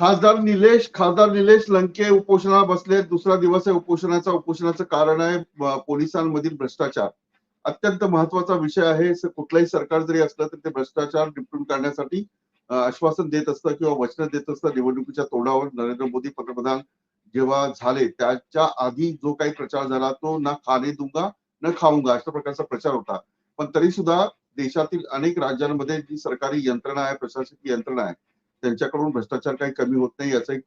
खासदार निलेश खासदार निलेश लंके उपोषणाला बसले. दुसरा दिवस आहे उपोषणाचा. उपोषणाचं कारण आहे पोलिसांमधील भ्रष्टाचार. अत्यंत महत्त्वाचा विषय आहे. कुठलाही कुठलंही सरकार जरी असलं तरी ते भ्रष्टाचार निपटून काढण्यासाठी आश्वासन देत असतं किंवा वचन देत असतं निवडणुकीच्या तोंडावर. नरेंद्र मोदी पंतप्रधान जेव्हा झाले त्याच्या आधी जो काही प्रचार झाला तो ना खाणे दूंगा न खाऊंगा अशा प्रकारचा प्रचार होता. पण तरी सुद्धा देशातील अनेक राज्यांमध्ये जी सरकारी यंत्रणा आहे प्रशासकीय यंत्रणा आहे त्यांच्याकडून भ्रष्टाचार काही कमी होत नाही याचं एक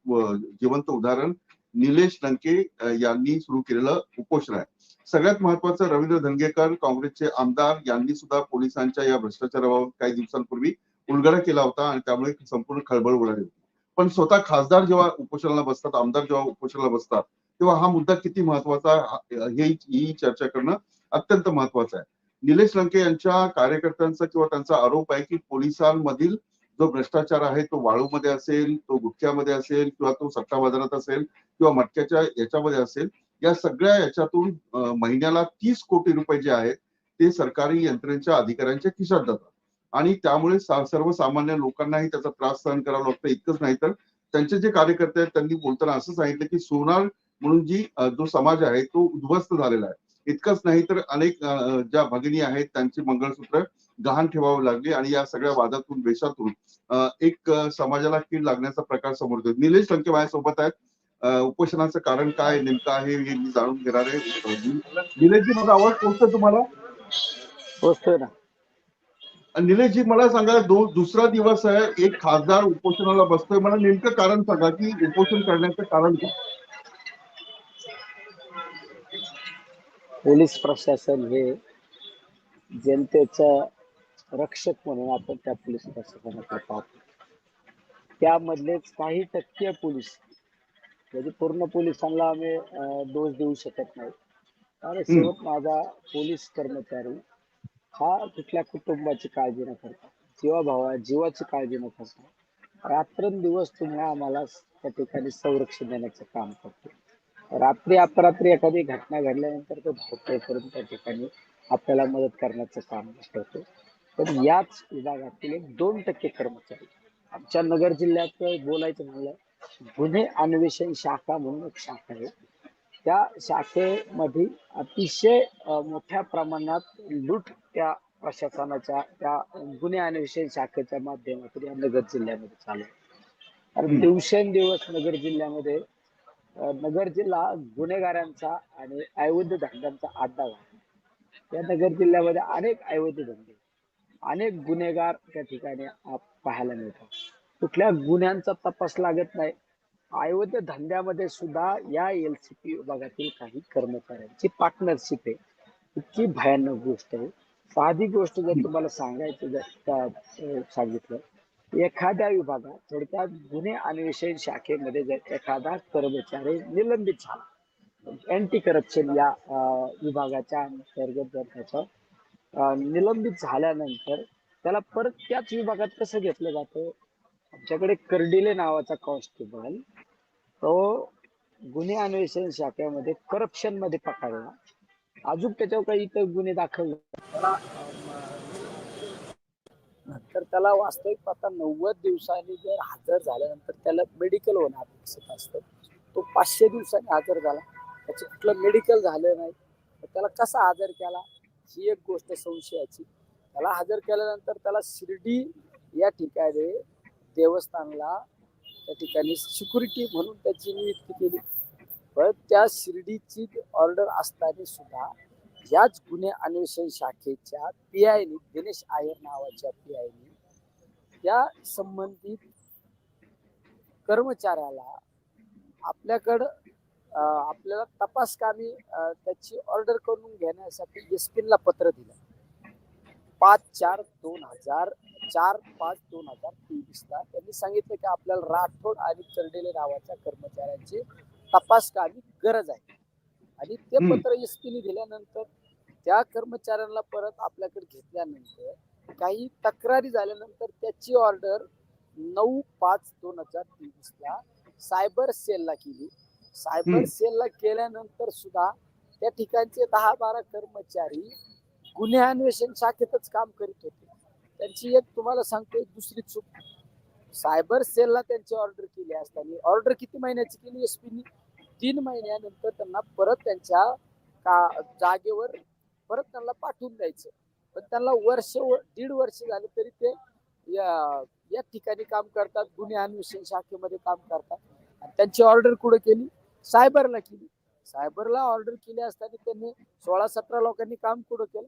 जिवंत उदाहरण निलेश लंके यांनी सुरू केलेलं उपोषण आहे. सगळ्यात महत्वाचं रवींद्र धनगेकर काँग्रेसचे आमदार यांनी सुद्धा पोलिसांच्या या भ्रष्टाचाराबाबत काही दिवसांपूर्वी उलगडा केला होता आणि त्यामुळे संपूर्ण खळबळ उडाली होती. पण स्वतः खासदार जेव्हा उपोषणाला बसतात आमदार जेव्हा उपोषणाला बसतात तेव्हा हा मुद्दा किती महत्त्वाचा हे ही चर्चा करणं अत्यंत महत्वाचं आहे. निलेश लंके यांच्या कार्यकर्त्यांचा किंवा त्यांचा आरोप आहे की पोलिसांमधील जो भ्रष्टाचार आहे तो वाळूमध्ये असेल तो गुटख्यामध्ये असेल किंवा तो सट्टा बाजारात असेल किंवा मटक्याच्या याच्यामध्ये असेल या सगळ्या याच्यातून महिन्याला तीस कोटी रुपये जे आहेत ते सरकारी यंत्रणेच्या अधिकाऱ्यांच्या खिशात जातात. आणि त्यामुळे सर्वसामान्य लोकांनाही त्याचा त्रास सहन करावा लागतो. इतकंच नाही तर त्यांचे जे कार्यकर्ते आहेत त्यांनी बोलताना असं सांगितलं की सोनार म्हणून जी जो समाज आहे तो उद्ध्वस्त झालेला आहे. इतकंच नाही तर अनेक ज्या भगिनी आहेत त्यांची मंगळसूत्र गहाण ठेवावी लागली आणि या सगळ्या वादातून वेशातून अं, एक समाजाला कीड लागण्याचा प्रकार समोर येतो निलेश लंके माझ्यासोबत आहेत. उपोषणाचं कारण काय नेमकं आहे हे मी जाणून घेणार आहे. निलेशजी माझा आवाज पोहोचतोय तुम्हाला? पोचतोय ना. निलेशजी मला सांगा दो दुसरा दिवस आहे एक खासदार उपोषणाला बसतोय. मला नेमकं कारण सांगा की उपोषण करण्याचं कारण काय? पोलीस प्रशासन हे जनतेचं रक्षक म्हणून आपण त्या पोलीस प्रशासनाकडे पाहतो. त्यामधलेच काही टक्के पोलीस म्हणजे पूर्ण पोलिसांना आम्ही दोष देऊ शकत नाही. कारण शेवट माझा पोलीस कर्मचारी हा कुठल्या कुटुंबाची काळजी न करता जीवाभावा जीवाची काळजी न करता रात्रंदिवस तुम्ही आम्हाला त्या ठिकाणी संरक्षण देण्याचं काम करतो. रात्री अपरात्री एखादी घटना घडल्यानंतर तो धावतोपर्यंत त्या ठिकाणी आपल्याला मदत करण्याचं काम करतो. पण याच विभागातील एक दोन टक्के कर्मचारी. आमच्या नगर जिल्ह्यात बोलायचं म्हणलं गुन्हे अन्वेषण शाखा म्हणून एक शाखा आहे. त्या शाखेमध्ये अतिशय मोठ्या प्रमाणात लूट त्या प्रशासनाच्या त्या गुन्हे अन्वेषण शाखेच्या माध्यमातून या नगर जिल्ह्यामध्ये चालू आहे. कारण दिवसेंदिवस नगर जिल्ह्यामध्ये नगर जिल्हा गुन्हेगारांचा आणि अवैध धंद्यांचा अड्डा या नगर जिल्ह्यामध्ये अनेक अवैध धंदे अनेक गुन्हेगार त्या ठिकाणी पाहायला मिळतात. कुठल्या गुन्ह्यांचा तपास लागत नाही अवैध धंद्यामध्ये सुद्धा या एल सी पी विभागातील काही कर्मचाऱ्यांची पार्टनरशिप आहे. इतकी भयानक गोष्ट आहे. साधी गोष्ट जर तुम्हाला सांगायचं जर सांगितलं एखाद्या विभागात थोडक्यात गुन्हे अन्वेषण शाखेमध्ये जर एखादा कर्मचारी निलंबित झाला अँटी करप्शन या विभागाच्या अंतर्गत जर त्याचं निलंबित झाल्यानंतर त्याला परत त्याच विभागात कसं घेतलं जातं? आमच्याकडे कर्डिले नावाचा कॉन्स्टेबल तो गुन्हे अन्वेषण शाखेमध्ये करप्शनमध्ये पकडला अजून त्याच्यावर काही इतर गुन्हे दाखल तर त्याला, नंतर त्याला वास्तविक पाहता नव्वद दिवसांनी जर हजर झाल्यानंतर त्याला मेडिकल होणं अपेक्षित असतं. तो पाचशे दिवसांनी हजर झाला. त्याचं कुठलं मेडिकल झालं नाही. तर त्याला कसा हजर केला? ही एक गोष्ट संशयाची. त्याला हजर केल्यानंतर त्याला शिर्डी या ठिकाणी देवस्थानला त्या ठिकाणी सिक्युरिटी म्हणून त्याची नियुक्ती केली. पण त्या शिर्डीची ऑर्डर असताना सुद्धा याच गुन्हे अन्वेषण शाखेच्या पी आयनी दिनेश आयर नावाच्या पी आयनी त्या संबंधित कर्मचाऱ्याला आपल्याकडं आपल्याला तपास कामी त्याची ऑर्डर करून घेण्यासाठी एस ला पत्र दिलं. पाच चार दोन हजार चार पाच दोन हजार तेवीस ला त्यांनी सांगितलं की आपल्याला राठोड आणि कर्डेले नावाच्या कर्मचाऱ्यांची तपास कामी गरज आहे. आणि ते. पत्र एस ने दिल्यानंतर त्या कर्मचाऱ्यांना परत आपल्याकडे घेतल्यानंतर काही तक्रारी झाल्यानंतर त्याची ऑर्डर नऊ पाच दोन हजार तेवीस ला सायबर सेलला केली. सायबर. सेलला केल्यानंतर सुद्धा त्या ठिकाणचे दहा बारा कर्मचारी गुन्हे अन्वेषण शाखेतच काम करीत होते. त्यांची एक तुम्हाला सांगतो एक दुसरी चूक. सायबर सेलला त्यांची ऑर्डर केली असताना ऑर्डर किती महिन्याची केली एसपीनी तीन महिन्यानंतर त्यांना परत त्यांच्या का जागेवर परत त्यांना पाठवून द्यायचं. पण त्यांना वर्ष व- दीड वर्ष झाले तरी ते या या ठिकाणी काम करतात गुन्हे अन्वेषण शाखेमध्ये काम करतात. आणि त्यांची ऑर्डर कुठं केली? सायबरला केली. सायबरला ऑर्डर केली असताना त्यांनी सोळा सतरा लोकांनी काम कुठं केलं?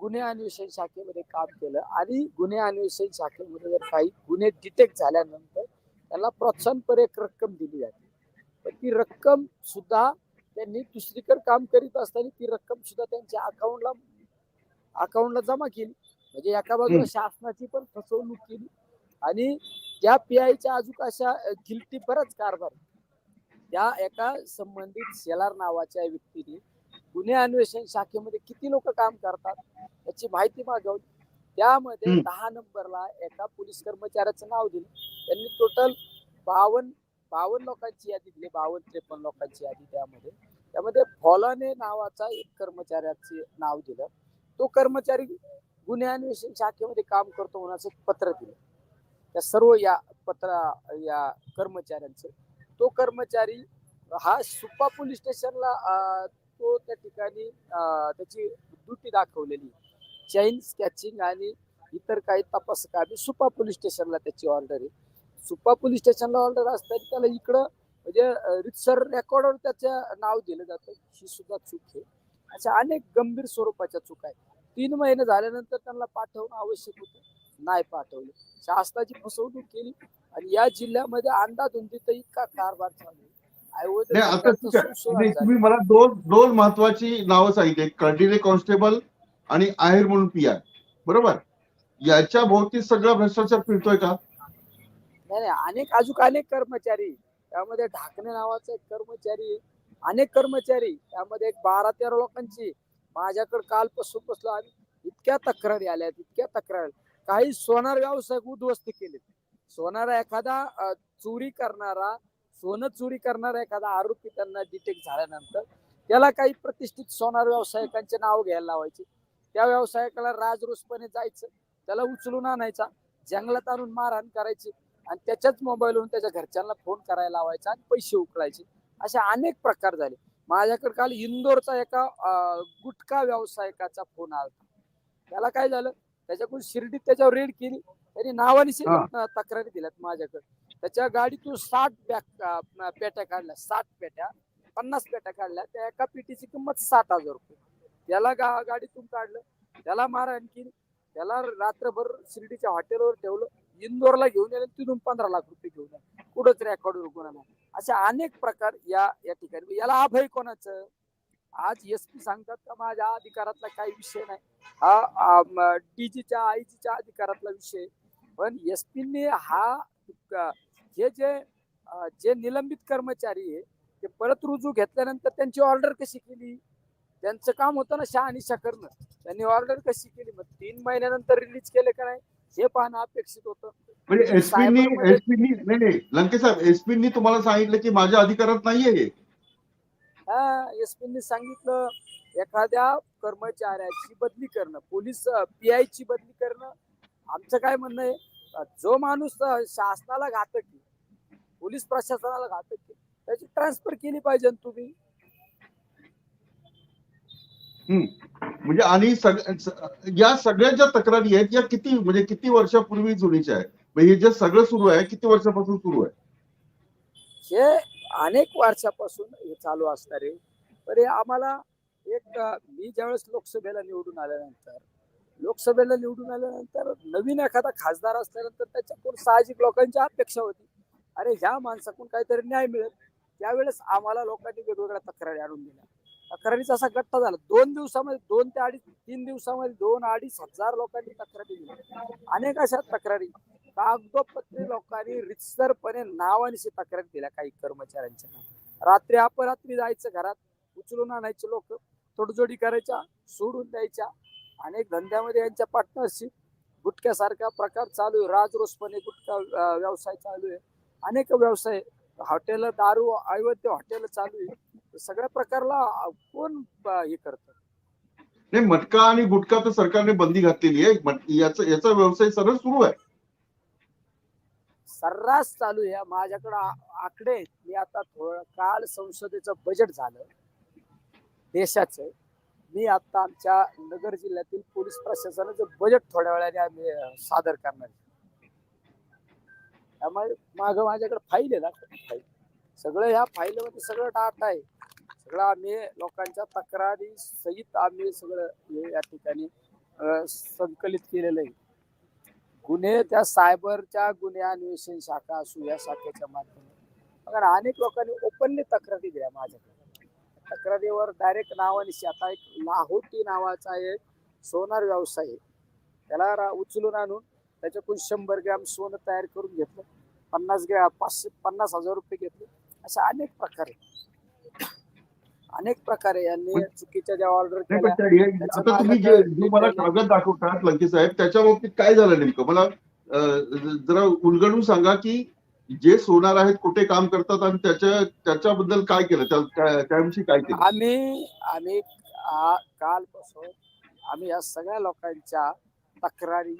गुन्हे अन्वेषण शाखेमध्ये काम केलं. आणि गुन्हे अन्वेषण शाखेमध्ये जर काही गुन्हे डिटेक्ट झाल्यानंतर त्याला प्रोत्साहनपर एक रक्कम दिली जाते. पण ती रक्कम सुद्धा त्यांनी दुसरीकडे काम करीत असताना ती रक्कम सुद्धा त्यांच्या अकाउंटला अकाउंटला जमा केली. म्हणजे एका बाजूला. शासनाची पण फसवणूक केली. आणि त्या पीआयच्या अजून अशा गिल्टी बराच कारभार त्या एका संबंधित शेलार नावाच्या व्यक्तीने गुन्हे अन्वेषण शाखेमध्ये किती लोक काम करतात याची माहिती मागवली. त्यामध्ये. दहा नंबरला एका पोलीस कर्मचाऱ्याचं नाव दिलं. त्यांनी टोटल बावन्न बावन्न लोकांची यादी दिली बावन्न त्रेपन्न लोकांची यादी त्यामध्ये. त्यामध्ये फॉलाने नावाचा एक कर्मचाऱ्याचे नाव दिलं. तो कर्मचारी गुन्हे अन्वेषण शाखेमध्ये काम करतो म्हणून असं एक पत्र दिलं. त्या सर्व या पत्र या कर्मचाऱ्यांचं तो कर्मचारी हा सुप्पा पोलीस स्टेशनला तो त्या ठिकाणी त्याची ड्युटी दाखवलेली. चैन स्कॅचिंग आणि इतर काही तपास कामे सुपा पोलीस स्टेशनला त्याची ऑर्डर आहे. सुपा पोलीस स्टेशनला ऑर्डर असताना त्याला इकडं म्हणजे रितसर रेकॉर्डवर त्याचं नाव दिलं जातं. ही सुद्धा चूक आहे. अशा अनेक गंभीर स्वरूपाच्या चूक आहेत तीन महिने झाल्यानंतर त्यांना पाठवणं आवश्यक होतं. नाही पाठवलं. शासनाची फसवणूक केली आणि या जिल्ह्यामध्ये अंदाधुंदीत इतका कारभार चालू तुम्ही मला दोन दोन महत्वाची नावं सांगितली. कर्डिले कॉन्स्टेबल आणि आहेर म्हणून पी आय बरोबर? याच्या भोवती सगळा भ्रष्टाचार फिरतोय का? नाही नाही अनेक अजून अनेक कर्मचारी. त्यामध्ये ढाकणे नावाचा एक कर्मचारी. अनेक कर्मचारी. त्यामध्ये एक बारा तेरा लोकांची. माझ्याकडे कालपासून बसलो आम्ही. इतक्या तक्रारी आल्या इतक्या तक्रारी काही सोनार व्यावसायिक उद्ध्वस्त केले. सोनारा एखादा चोरी करणारा सोनं चोरी करणारा एखादा आरोपी त्यांना डिटेक्ट झाल्यानंतर त्याला काही प्रतिष्ठित सोनार व्यावसायिकांचे नाव घ्यायला लावायचे. त्या व्यावसायिकाला राजरोसपणे जायचं त्याला उचलून आणायचा जंगलात आणून मारहाण करायची आणि त्याच्याच मोबाईलवरून त्याच्या घरच्यांना फोन करायला लावायचा आणि पैसे उकळायचे. असे अनेक प्रकार झाले. माझ्याकडे काल इंदोरचा एका गुटखा व्यावसायिकाचा फोन आला त्याला काय झालं? त्याच्याकडून शिर्डीत त्याच्यावर रेड केली. त्यांनी नावानिशी हा. तक्रारी दिल्यात माझ्याकडे. त्याच्या गाडीतून साठ पेट्या काढल्या. साठ पेट्या. पन्नास पेट्या काढल्या. त्या एका पेटीची किंमत साठ हजार रुपये. त्याला गा गाडीतून काढलं. त्याला मारहाण केली. त्याला रात्रभर शिर्डीच्या हॉटेलवर ठेवलं. इंदोरला घेऊन आले तिथून पंधरा लाख रुपये घेऊन आले. कुठंच रेकॉर्ड गुन्हा नाही. असे अनेक प्रकार या या ठिकाणी. याला अभय कोणाचं? आज एस पी सांगतात का माझ्या अधिकारातला काही विषय नाही. हा डीजीच्या आयजीच्या अधिकारातला विषय. पण एस पीने हा हे जे जे निलंबित कर्मचारी आहे ते परत रुजू घेतल्यानंतर त्यांची ऑर्डर कशी केली? त्यांचं काम होतं ना शहानिशा करणं. त्यांनी ऑर्डर कशी केली? मग तीन महिन्यानंतर रिलीज केले का नाही? हे पाहणं अपेक्षित होतं. म्हणजे सायबरमध्ये- एसपीनी नाही नाही. लंके साहेब एसपीनी तुम्हाला सांगितलं की माझ्या अधिकारात नाहीये हे एस पीने सांगितलं एखाद्या कर्मचाऱ्याची बदली करणं पोलीस पीआय ची बदली करणं आमचं काय म्हणणं आहे जो माणूस शासनाला घातक आहे पोलीस प्रशासनाला घातक आहे त्याची ट्रान्सफर केली पाहिजे तुम्ही. म्हणजे आणि सग- या सगळ्या ज्या तक्रारी आहेत या किती म्हणजे किती वर्षापूर्वी जुनीच्या आहेत? म्हणजे हे जे सगळं सुरू आहे किती वर्षापासून सुरू आहे? हे अनेक वर्षापासून हे चालू असणार आहे तर हे आम्हाला एक मी ज्यावेळेस लोकसभेला निवडून आल्यानंतर लोकसभेला निवडून आल्यानंतर नवीन एखादा खासदार असल्यानंतर त्याच्याकडून साहजिक लोकांची अपेक्षा होती. अरे ह्या माणसाकडून काहीतरी न्याय मिळेल. त्यावेळेस आम्हाला लोकांनी वेगवेगळ्या तक्रारी आणून दिल्या. तक्रारीचा असा गट्टा झाला. दोन दिवसामध्ये दोन ते अडीच तीन दिवसामध्ये दोन अडीच हजार लोकांनी तक्रारी दिल्या. अनेक अशा तक्रारी. कागदोपत्री लोकांनी रितसरपणे नावानिशी तक्रार दिल्या काही कर्मचाऱ्यांच्या रात्री अपरात्री जायचं घरात उचलून आणायचे लोक तोडजोडी करायच्या सोडून द्यायच्या. अनेक धंद्यामध्ये यांच्या पार्टनरशिप गुटख्यासारखा प्रकार चालू आहे. राजरोसपणे गुटखा व्यवसाय चालू आहे. अनेक व्यवसाय हॉटेल दारू अवैध हॉटेल चालू आहे. सगळ्या प्रकारला कोण हे करत? नाही मटका आणि गुटखा तर सरकारने बंदी घातलेली आहे. याचा याचा व्यवसाय सरळ सुरू आहे. सर्रास चालू आहे. माझ्याकडे आकडे मी आता थोडं काल संसदेचं बजेट झालं. देशाचं. मी आता आमच्या नगर जिल्ह्यातील पोलीस प्रशासनाचं बजेट थोड्या वेळाने आम्ही सादर करणार आहे. त्यामुळे माग माझ्याकडे फाईल आहे ना. फाईल सगळं ह्या फाईलमध्ये सगळं डाटा आहे. सगळं आम्ही लोकांच्या तक्रारी सहित आम्ही सगळं हे या ठिकाणी संकलित केलेलं आहे. गुन्हे त्या सायबरच्या गुन्हे अन्वेषण शाखा असू या शाखेच्या माध्यमातून. कारण अनेक लोकांनी ओपनली तक्रारी दिल्या माझ्याकडे. तक्रारीवर डायरेक्ट नावानिशी आता एक लाहोटी नावाचा एक सोनार व्यवसाय आहे. त्याला रा- उचलून आणून त्याच्याकडून शंभर ग्रॅम सोनं तयार करून घेतलं. पन्नास ग्रॅम पाचशे पन्नास हजार रुपये घेतले. अशा अनेक प्रकार. आहेत अनेक प्रकारे यांनी चुकीच्या ज्या ऑर्डर केल्या आता तुम्ही जे जो मला कागद दाखवतात लंके साहेब त्याच्या बाबतीत काय झालं नेमकं? मला जरा उलगडून सांगा की जे सोनार आहेत कुठे काम करतात आणि त्याच्या त्याच्याबद्दल काय केलं? त्या- त्या- त्याविषयी काय केलं? आम्ही आम्ही कालपासून आम्ही या सगळ्या लोकांच्या तक्रारी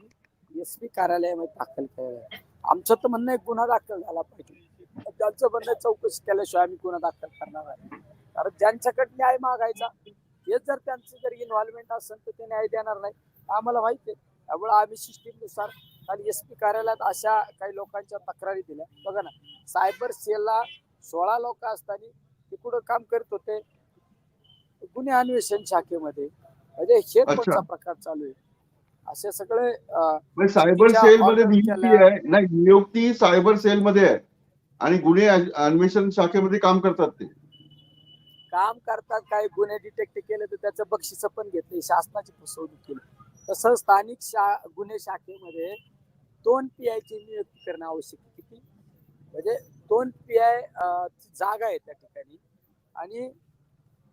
एस पी कार्यालयामध्ये दाखल केल्या आमचं तर म्हणणं गुन्हा दाखल झाला पाहिजे. त्यांचं म्हणणं चौकशी केल्याशिवाय आम्ही गुन्हा दाखल करणार आहे कारण ज्यांच्याकडे न्याय मागायचा हे जर त्यांचं जर इन्व्हॉल्वमेंट असेल तर ते न्याय देणार नाही. आम्हाला माहिती आहे. त्यामुळे आम्ही सिस्टीमनुसार आणि एस पी कार्यालयात अशा काही लोकांच्या तक्रारी दिल्या. बघा ना सायबर सेलला सोळा लोक असताना ते कुठं काम करत होते? गुन्हे अन्वेषण शाखेमध्ये. म्हणजे हे. कोणता प्रकार चालू आहे? असे सगळे सायबर सेल मध्ये नियुक्ती. आहे. नाही नियुक्ती सायबर सेल मध्ये आहे. आणि गुन्हे अन- अन्वेषण शाखेमध्ये काम करतात ते. काम करतात काही गुन्हे डिटेक्ट केले तर त्याचं बक्षीस पण घेतले शासनाची फसवणूक केली. तसं स्थानिक शा गुन्हे शाखेमध्ये दोन पी आयची नियुक्ती करणं आवश्यक आहे. किती? म्हणजे दोन पी आय जागा आहे त्या ठिकाणी. आणि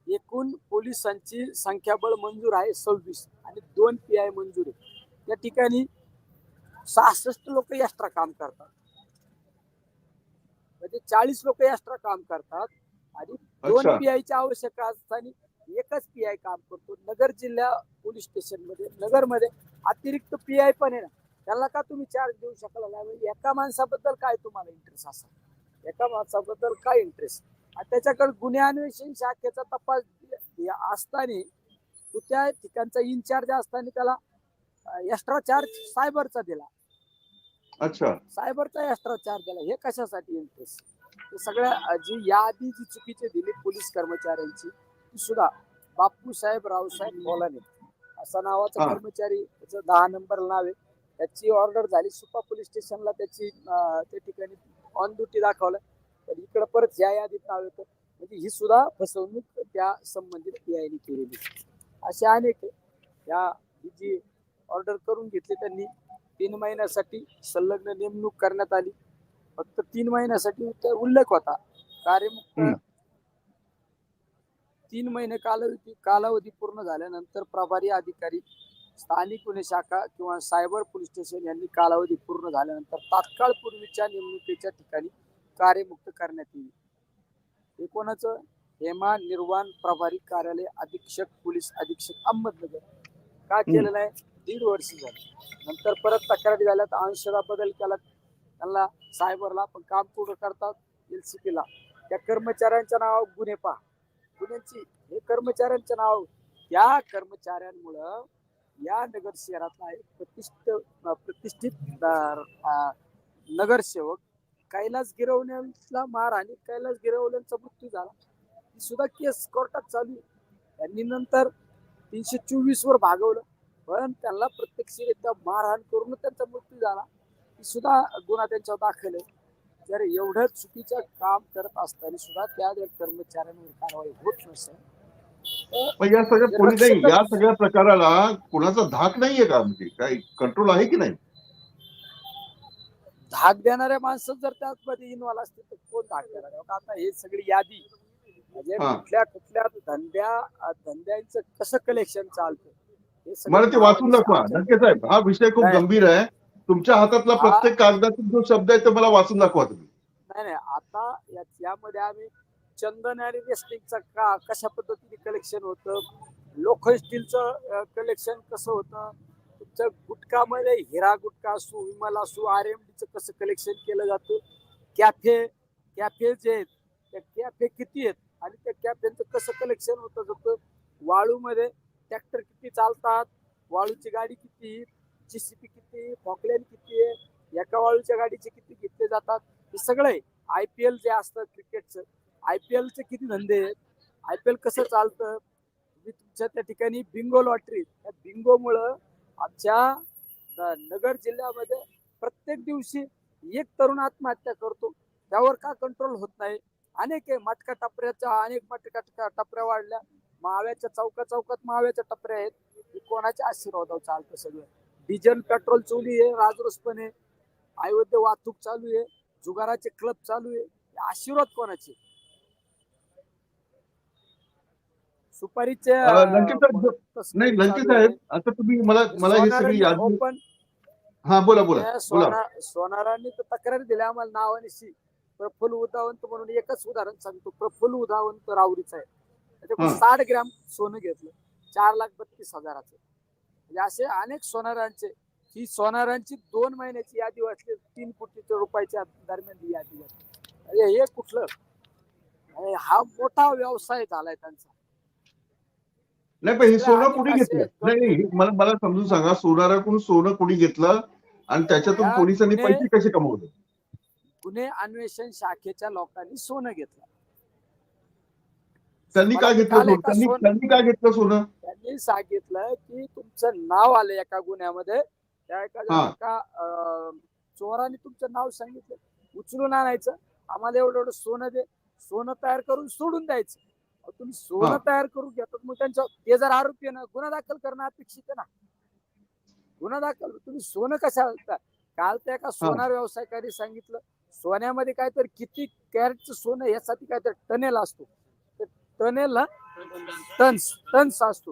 एकूण पोलिसांची संख्याबळ मंजूर आहे सव्वीस आणि दोन पी आय मंजूर आहे. त्या ठिकाणी सहासष्ट लोक एक्स्ट्रा काम करतात. म्हणजे चाळीस लोक एक्स्ट्रा काम करतात आणि दोन अच्छा. पी आय ची आवश्यकता असताना एकच पी आय काम करतो. नगर जिल्हा पोलीस स्टेशनमध्ये नगरमध्ये अतिरिक्त पी आय पण आहे ना त्याला का तुम्ही चार्ज देऊ शकला नाही? म्हणजे एका माणसाबद्दल काय तुम्हाला इंटरेस्ट असा एका माणसाबद्दल काय इंटरेस्ट आणि त्याच्याकडे गुन्हे अन्वेषण शाखेचा तपास असताना तो त्या ठिकाणचा इन्चार्ज असताना त्याला एक्स्ट्रा चार्ज सायबरचा दिला. अच्छा. सायबरचा एक्स्ट्रा चार्ज दिला. हे कशासाठी इंटरेस्ट सगळ्या जी यादी जी चुकीची दिली पोलीस कर्मचाऱ्यांची ती सुद्धा बापूसाहेब रावसाहेब बोलाने असा नावाचा. कर्मचारी त्याचं दहा नंबर नाव आहे. त्याची ऑर्डर झाली सुपा पोलीस स्टेशनला त्याची त्या ठिकाणी ऑन ड्युटी दाखवलं. पण इकडे परत या यादीत नाव येतं. म्हणजे ही सुद्धा फसवणूक त्या संबंधित पीआयने केलेली असे अनेक. या ही जी ऑर्डर करून घेतली त्यांनी तीन महिन्यासाठी संलग्न नेमणूक करण्यात आली. फक्त तीन महिन्यासाठी त्या उल्लेख होता. कार्यमुक्त. तीन महिने कालावधी कालावधी पूर्ण झाल्यानंतर प्रभारी अधिकारी स्थानिक गुन्हे शाखा किंवा सायबर पोलीस स्टेशन यांनी कालावधी पूर्ण झाल्यानंतर तात्काळ पूर्वीच्या नेमणुकीच्या ठिकाणी कार्यमुक्त करण्यात येईल. हे कोणाचं? हेमा निर्वाण प्रभारी कार्यालय अधीक्षक पोलीस अधीक्षक अहमदनगर. का केलेलं आहे? दीड वर्ष झाली. नंतर परत तक्रारी झाल्या तर अंशदा बदल केला त्यांना सायबरला पण काम कुठं करतात एल सी पीला त्या कर्मचाऱ्यांच्या नाव गुन्हे पहा. गुन्ह्यांची हे कर्मचाऱ्यांचं नाव त्या कर्मचाऱ्यांमुळं या नगर शहरातला एक प्रतिष्ठ प्रतिष्ठित नगरसेवक कैलास गिरवण्याला मार आणि कैलास गिरवल्यांचा मृत्यू झाला. ती सुद्धा केस कोर्टात चालू आहे. त्यांनी नंतर तीनशे चोवीस वर भागवलं. पण त्यांना प्रत्यक्षरित्या मारहाण करून त्यांचा मृत्यू झाला. सुद्धा गुन्हा त्यांच्यावर दाखल आहे. जर एवढं चुकीचं काम करत असताना सुद्धा त्या कर्मचाऱ्यांवर कारवाई होत नसेल या सगळ्या पोलीस नाही या सगळ्या प्रकाराला कुणाचा धाक नाहीये का म्हणजे काही कंट्रोल आहे की नाही? धाक देणाऱ्या माणसं जर त्यामध्ये इन्व्हॉल्व असतील तर कोण धाक देणार? आहे? आता हे सगळी यादी म्हणजे हा. कुठल्या कुठल्या धंद्या धंद्यांचं कसं कलेक्शन चालतं? हे मला ते वाचून दाखवा. नक्की साहेब हा विषय खूप. गंभीर आहे. तुमच्या हातातला. प्रत्येक कागदातील जो शब्द आहे तो मला वाचून दाखवा तुम्ही. नाही नाही आता यामध्ये आम्ही चंदन आणि वेस्टिंगचं का कशा पद्धतीने कलेक्शन होतं? लोखंड स्टीलचं कलेक्शन कसं होतं? तुमच्या गुटखामध्ये हिरा गुटखा असू विमल असू आर एम डीचं कसं कलेक्शन केलं जातं? कॅफे कॅफे जे आहेत त्या कॅफे किती आहेत? आणि त्या कॅफेचं कसं कलेक्शन होतं? जातं वाळूमध्ये ट्रॅक्टर किती चालतात वाळूची गाडी किती? ची सी पी किती फॉकलेन किती आहे? एका वाळूच्या गाडीचे किती घेतले जातात? हे सगळं आहे आय पी एल जे असतं क्रिकेटचं आय पी एलचे किती धंदे आहेत? आय पी एल कसं चालतं? तुम्ही तुमच्या त्या ठिकाणी बिंगो लॉटरी त्या बिंगोमुळं आमच्या न- नगर जिल्ह्यामध्ये प्रत्येक दिवशी एक तरुण आत्महत्या करतो. त्यावर का कंट्रोल होत नाही? अनेक आहे मटका टपऱ्याच्या अनेक मटका टपऱ्या- टपऱ्या वाढल्या. माव्याच्या चौका चौकात माव्याच्या टपऱ्या आहेत. कोणाच्या आशीर्वादावर चालतं सगळं? डिझेल पेट्रोल चोरी आहे राजरोसपणे अयोध्य वाहतूक चालू आहे जुगाराचे क्लब चालू आहे. आशीर्वाद कोणाचे? सुपारीचे अं, लंकेश साहेब, तस्करी नाही लंके चालू आहे. साहेब आता तुम्ही मला मला ही सगळी सोनारांनी यादी हा बोला बोला तर तक्रार दिली आम्हाला नावानिशी प्रफुल्ल उदावंत म्हणून एकच उदाहरण सांगतो. प्रफुल्ल उदावंत रावरीचं आहे. त्याच्याकडून. साठ ग्रॅम सोनं घेतलं. चार लाख बत्तीस हजाराचं. म्हणजे असे अनेक सोनारांचे ही सोनारांची दोन महिन्याची यादी वाचली तीन कोटी रुपयाच्या दरम्यान ही यादी वाचली. म्हणजे हे कुठलं? हा मोठा व्यवसाय झालाय त्यांचा. नाही पण हे सोनं कुणी घेतलं? नाही मला मला समजून सांगा सोनाराकडून सोनं कुणी घेतलं? आणि त्याच्यातून पोलिसांनी पैसे कसे कमवले? गुन्हे अन्वेषण शाखेच्या लोकांनी सोनं घेतलं. त्यांनी काय घेतलं त्यांनी त्यांनी काय घेतलं सोनं? त्यांनी सांगितलं की तुमचं नाव आलं एका गुन्ह्यामध्ये. त्या एका चोराने तुमचं नाव सांगितलं. उचलून आणायचं. आम्हाला एवढं एवढं सोनं दे. सोनं तयार करून सोडून द्यायचं. तुम्ही सोनं. तयार करून घेतात मग त्यांच्या ते जर आरोपी गुन्हा दाखल करणं अपेक्षित आहे ना. गुन्हा दाखल तुम्ही सोनं कशा काल त्या एका सोनार व्यावसायिकाने सांगितलं सोन्यामध्ये काहीतरी किती कॅरेटचं सोनं यासाठी काहीतरी टनेल असतो. ते टनेल टन्स टन्स असतो.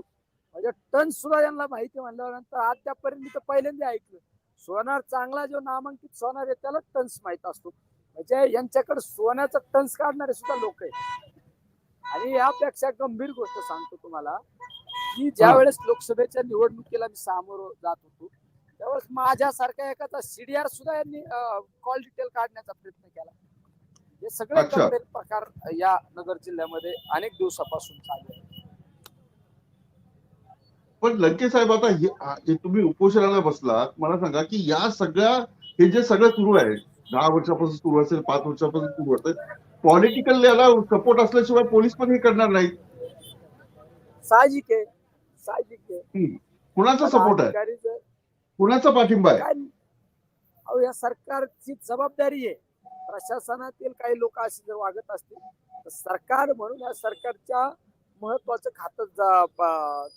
म्हणजे टन्स सुद्धा यांना माहिती म्हणल्यानंतर आतापर्यंत मी तर पहिल्यांदा ऐकलं. सोनार चांगला जो नामांकित सोनार आहे त्याला टन्स माहीत असतो. म्हणजे यांच्याकडे सोन्याचा टन्स काढणारे सुद्धा लोक आहेत. आणि यापेक्षा गंभीर गोष्ट सांगतो तुम्हाला की ज्या वेळेस लोकसभेच्या निवडणुकीला मी सामोरं जात होतो त्यावेळेस माझ्यासारख्या एखादा सीडीआर सुद्धा यांनी कॉल डिटेल काढण्याचा प्रयत्न केला. हे सगळे अच्छा. गंभीर प्रकार या नगर जिल्ह्यामध्ये अनेक दिवसापासून चालू आहे. पण लंके साहेब आता हे आ- हे तुम्ही उपोषणाला बसलात मला सांगा की या सगळ्या हे जे सगळं सुरू आहे दहा वर्षापासून सुरू असेल पाच वर्षापासून सुरू असेल पॉलिटिकल याला सपोर्ट असल्याशिवाय पोलीस पण हे करणार नाहीत. साहजिक आहे साहजिक आहे. हम्म. कुणाचा सपोर्ट आहे? अधिकारी जर कुणाचा पाठिंबा आहे? काय अहो या सरकारची जबाबदारी आहे. प्रशासनातील काही लोक असे जर वागत असतील तर सरकार म्हणून या सरकारच्या महत्वाचं खातं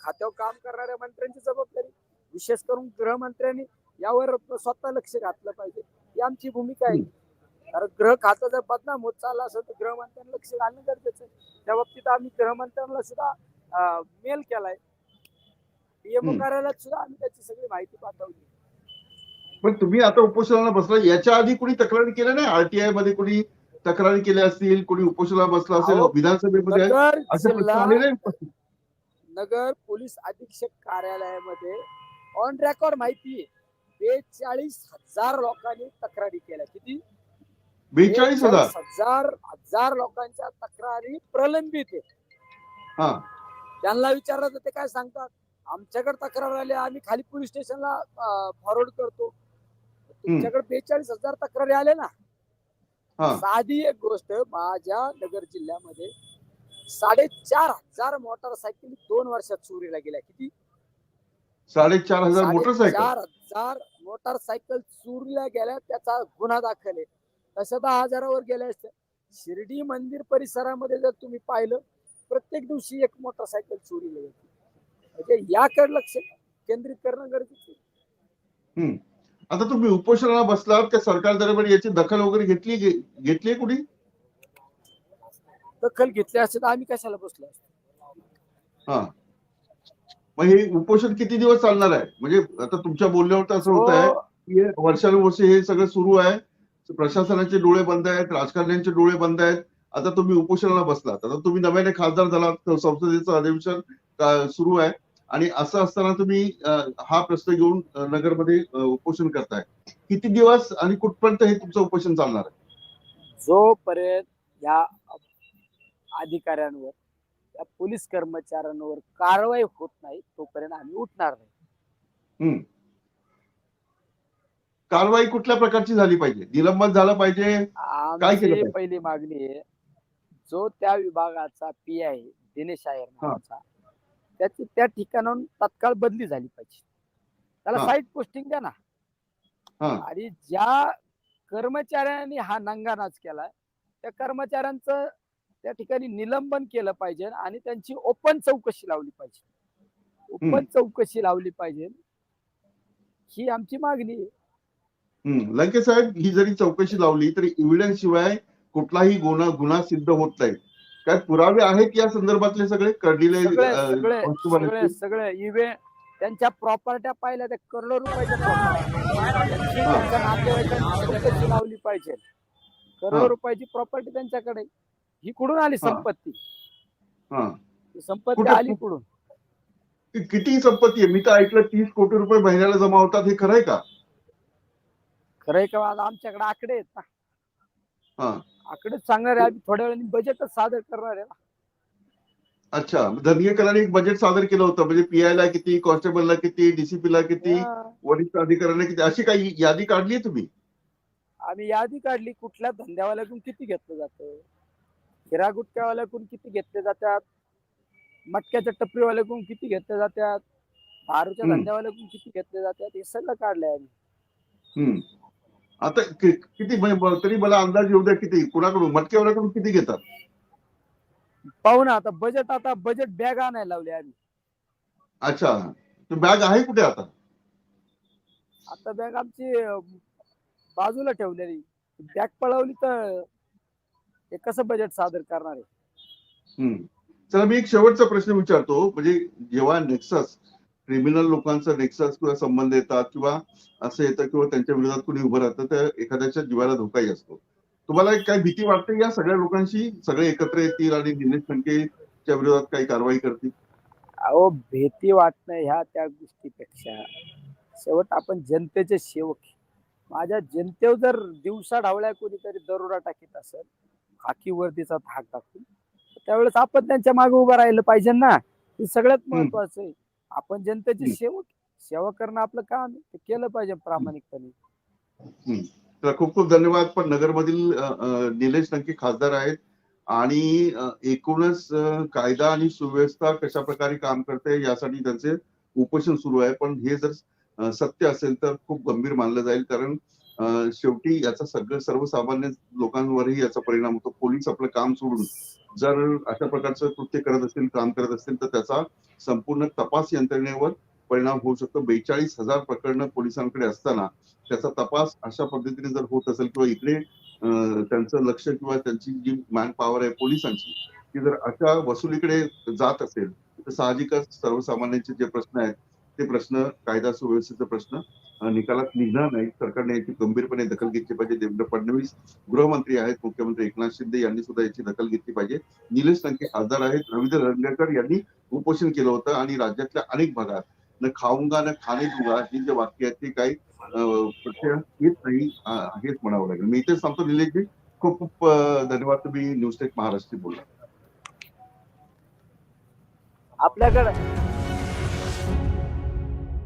खात्यावर काम करणाऱ्या मंत्र्यांची जबाबदारी विशेष करून गृहमंत्र्यांनी यावर स्वतः लक्ष घातलं पाहिजे. ही आमची भूमिका आहे. कारण गृह खातं जर बदनाम होत चाललं असेल तर गृहमंत्र्यांना लक्ष घालणं गरजेचं आहे. त्या बाबतीत आम्ही गृहमंत्र्यांना सुद्धा मेल केलाय. पीएमओ कार्यालयात सुद्धा आम्ही त्याची सगळी माहिती पाठवली. पण तुम्ही आता उपोषणाला बसला याच्या आधी कोणी तक्रारी केल्या नाही? आरटीआयमध्ये कोणी तक्रारी केल्या असतील कोणी उपोषणाला बसला असेल विधानसभेमध्ये? नगर असे? नगर पोलीस अधीक्षक कार्यालयामध्ये ऑन रेकॉर्ड माहिती आहे. बेचाळीस हजार लोकांनी तक्रारी केल्या. किती? बेचाळीस हजार? हजार हजार लोकांच्या तक्रारी प्रलंबित आहे हा. त्यांना विचारलं तर ते काय सांगतात? आमच्याकडे तक्रार आली आम्ही खाली पोलीस स्टेशनला फॉरवर्ड करतो. तुमच्याकडे बेचाळीस हजार तक्रारी आले ना. साधी एक गोष्ट माझ्या नगर जिल्ह्यामध्ये साडेचार हजार मोटरसायकल दोन वर्षात चोरीला गेल्या. किती? साडेचार हजार मोटरसायकल? चार हजार मोटरसायकल चोरीला गेल्या त्याचा गुन्हा दाखल आहे. तसं दहा हजारावर गेल्या असत्या शिर्डी मंदिर परिसरामध्ये जर तुम्ही पाहिलं प्रत्येक दिवशी एक मोटरसायकल चोरीला जाते म्हणजे याकडे लक्ष केंद्रित करणं गरजेचं आहे. आता तुम्ही उपोषणाला बसलात त्या सरकार दरम्यान याची दखल वगैरे घेतली घेतली कुणी? दखल घेतली तर आम्ही कशाला बसलो हा. मग हे उपोषण किती दिवस चालणार आहे? म्हणजे आता तुमच्या बोलण्यावर तर असं होत आहे हो, की वर्षानुवर्षे हे सगळं सुरू आहे. प्रशासनाचे डोळे बंद आहेत राजकारण्यांचे डोळे बंद आहेत. आता तुम्ही उपोषणाला बसलात. आता तुम्ही नव्याने खासदार झालात संसदेचं अधिवेशन सुरू आहे. आणि असं असताना तुम्ही हा प्रश्न घेऊन नगरमध्ये उपोषण करताय. किती दिवस आणि कुठपर्यंत हे तुमचं उपोषण चालणार आहे? जोपर्यंत या अधिकाऱ्यांवर या पोलीस कर्मचाऱ्यांवर कारवाई होत नाही तोपर्यंत आम्ही उठणार नाही. कारवाई कुठल्या प्रकारची झाली पाहिजे? निलंबन झालं पाहिजे? काय केलं? पहिली मागणी आहे जो त्या विभागाचा पी आहे दिनेश आयर नावाचा त्याची त्या ठिकाणाहून तत्काळ बदली झाली पाहिजे. त्याला. साईड पोस्टिंग द्या ना. आणि ज्या कर्मचाऱ्यांनी हा नंगानाच केलाय त्या कर्मचाऱ्यांचं त्या ठिकाणी निलंबन केलं पाहिजे आणि त्यांची ओपन चौकशी लावली पाहिजे. ओपन चौकशी लावली पाहिजे. ही आमची मागणी आहे. लंके साहेब ही जरी चौकशी लावली तरी एव्हिडन्स शिवाय कुठलाही गुन्हा गुन्हा सिद्ध होत नाही. काय पुरावे आहेत या संदर्भातले सगळे? सगळे सगळे इव्हे त्यांच्या प्रॉपर्ट्या पाहिल्या त्या करोडो रुपयाच्या लावली पाहिजे. करोडो. रुपयाची प्रॉपर्टी त्यांच्याकडे. ही कुठून आली. संपत्ती? संपत्ती आली कुठून? किती संपत्ती आहे? मी तर ऐकलं तीस कोटी रुपये महिन्याला जमा होतात हे खरंय का? खरंय का? आमच्याकडे आकडे आहेत ना. हा आकडे सांगणार आहे आम्ही थोड्या वेळाने बजेटच सादर करणार आहे अच्छा धनगेकरांनी एक बजेट सादर केलं होतं म्हणजे पीआय ला किती कॉन्स्टेबलला किती डीसीपी ला किती. वरिष्ठ अधिकाऱ्यांना किती अशी काही यादी काढली तुम्ही? आम्ही यादी काढली कुठल्या धंद्यावाल्याकडून किती घेतलं जातं? हिरा गुटख्यावाल्याकडून किती घेतले जातात? मटक्याच्या टपरीवाल्याकडून किती घेतले जातात? दारूच्या. धंद्यावाल्याकडून किती घेतले जातात? हे सगळं काढलंय आम्ही. आता किती म्हणजे तरी मला अंदाज येऊ द्या किती. कुणाकडून? मटकेवाल्याकडून किती घेतात? पाहू ना आता बजेट आता बजेट बॅग आणायला लावली आम्ही. अच्छा. बॅग आहे कुठे आता? आता बॅग आमची बाजूला ठेवलेली. बॅग पळवली तर हे कसं बजेट सादर करणार आहे? हम्म. चला मी एक शेवटचा प्रश्न विचारतो. म्हणजे जेव्हा नेक्सस क्रिमिनल लोकांचा नेक्सस किंवा संबंध येतात किंवा असं येतं किंवा त्यांच्या विरोधात कोणी उभं राहतं तर एखाद्याच्या जीवाला धोकाही असतो. तुम्हाला एक काय भीती वाटते या सगळ्या लोकांशी? सगळे एकत्र येतील आणि दिनेश संख्येच्या विरोधात काही कारवाई करतील? अहो भीती वाटणं ह्या त्या गोष्टीपेक्षा. शेवट आपण जनतेचे सेवक. माझ्या जनतेवर जर दिवसा ढावळ्या कोणीतरी दरोडा टाकीत असेल खाकी वर्दीचा धाक टाकून तर त्यावेळेस आपण त्यांच्या मागे उभं राहिलं पाहिजे ना. हे सगळ्यात. महत्वाचं आहे. आपण जनतेचे. सेवक सेवा करणं आपलं काम आहे. ते केलं पाहिजे प्रामाणिकपणे. तर खूप खूप धन्यवाद. पण नगरमधील निलेश नक्की खासदार आहेत. आणि एकूणच कायदा आणि सुव्यवस्था कशा प्रकारे काम करते यासाठी त्यांचे उपोषण सुरू आहे. पण हे जर सत्य असेल तर खूप गंभीर मानलं जाईल. कारण शेवटी याचा सगळं सर्वसामान्य लोकांवरही याचा परिणाम होतो. पोलीस आपलं काम सोडून. जर अशा प्रकारचं कृत्य करत असतील काम करत असतील तर त्याचा संपूर्ण तपास यंत्रणेवर परिणाम होऊ शकतो. बेचाळीस हजार प्रकरणं पोलिसांकडे असताना त्याचा तपास अशा पद्धतीने जर होत असेल किंवा इकडे त्यांचं लक्ष किंवा त्यांची जी मॅन पॉवर आहे पोलिसांची ती जर अशा वसुलीकडे जात असेल तर साहजिकच सर्वसामान्यांचे जे प्रश्न आहेत ते प्रश्न कायदा सुव्यवस्थेचा प्रश्न निकालात निघणार नाही सरकारने याची गंभीरपणे दखल घेतली पाहिजे. देवेंद्र फडणवीस गृहमंत्री आहेत. मुख्यमंत्री एकनाथ शिंदे यांनी सुद्धा याची दखल घेतली पाहिजे. निलेश लंके खासदार आहेत. रवींद्र रंगेकर यांनी उपोषण केलं होतं आणि राज्यातल्या अनेक भागात. न खाऊंगा न खाणे दुगा ही जे वाक्य आहेत ते काही प्रत्यय येत नाही हेच म्हणावं लागेल. मी इथेच सांगतो निलेशजी खूप खूप धन्यवाद. तुम्ही न्यूज टेक महाराष्ट्र बोलला. आपल्याकडे